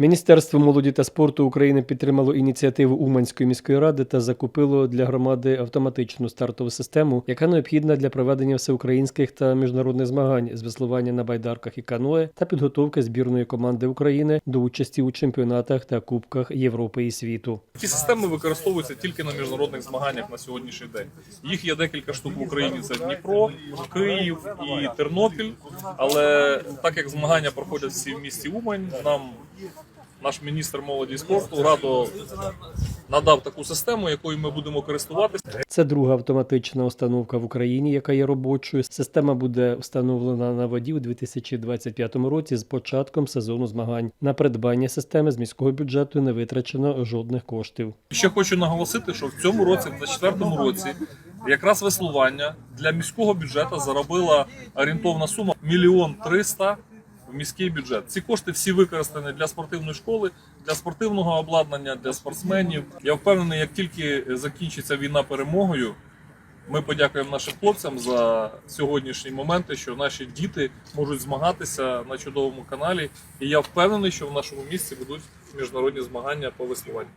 Міністерство молоді та спорту України підтримало ініціативу Уманської міської ради та закупило для громади автоматичну стартову систему, яка необхідна для проведення всеукраїнських та міжнародних змагань з веслування на байдарках і каное та підготовки збірної команди України до участі у чемпіонатах та кубках Європи і світу. Ці системи використовуються тільки на міжнародних змаганнях на сьогоднішній день. Їх є декілька штук в Україні. Це Дніпро, Київ і Тернопіль. Але так як змагання проходять всі в місті Умань, нам наш міністр молоді і спорту радо надав таку систему, якою ми будемо користуватися. Це друга автоматична установка в Україні, яка є робочою. Система буде встановлена на воді у 2025 році з початком сезону змагань. На придбання системи з міського бюджету не витрачено жодних коштів. Ще хочу наголосити, що в цьому році, в 2024 році, якраз веслування для міського бюджету заробила орієнтовна сума мільйон триста в міський бюджет. Ці кошти всі використані для спортивної школи, для спортивного обладнання, для спортсменів. Я впевнений, як тільки закінчиться війна перемогою, ми подякуємо нашим хлопцям за сьогоднішні моменти, що наші діти можуть змагатися на чудовому каналі. І я впевнений, що в нашому місті будуть міжнародні змагання по веслуванню.